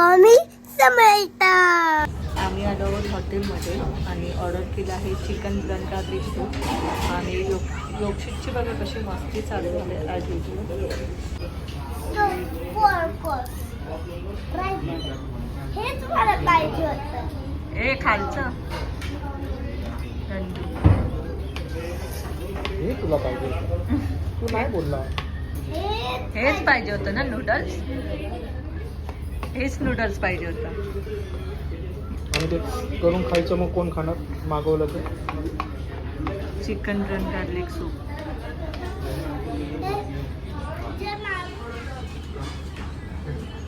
स्वामी समर्थ. आम्ही आलो आहोत हॉटेलमध्ये आणि ऑर्डर केलं आहे चिकन गार्लिक सूप आणि योग बघा कशी मस्ती चालू झाली आज युजली हेच मला पाहिजे होतं. ए खालचं. हे तुला पाहिजे तू नाही बोलला. हेच पाहिजे होतं ना नूडल्स हेच नूडल्स पाहिजे होतं. आणि ते करून खायचं मग कोण खाणार? मागवलं तर? चिकन ब्रन गार्लिक सूप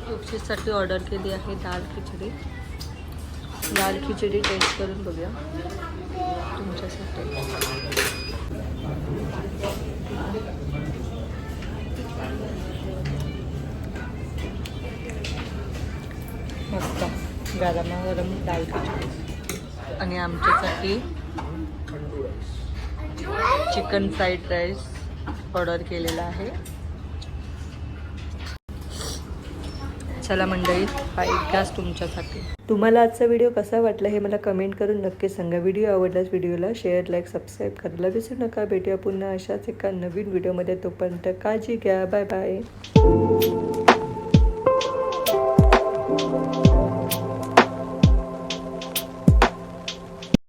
योगशितसाठी ऑर्डर केली आहे दाल खिचडी. दाल खिचडी टेस्ट करून बघूया. तुमच्यासाठी. मस्त. गरमागरम दाल खिचडी आणि आमच्यासाठी चिकन फ्राईड राईस ऑर्डर केलेला आहे. चला मंडळी हा एक ग्लास तुमच्यासाठी. तुम्हाला आजचा व्हिडिओ कसा वाटला हे मला कमेंट करून नक्की सांगा. व्हिडिओ आवडल्यास व्हिडिओला शेअर लाईक सबस्क्राईब करायला विसरू नका. भेटूया पुन्हा अशाच एका नवीन व्हिडिओमध्ये. तोपर्यंत काळजी घ्या. Bye bye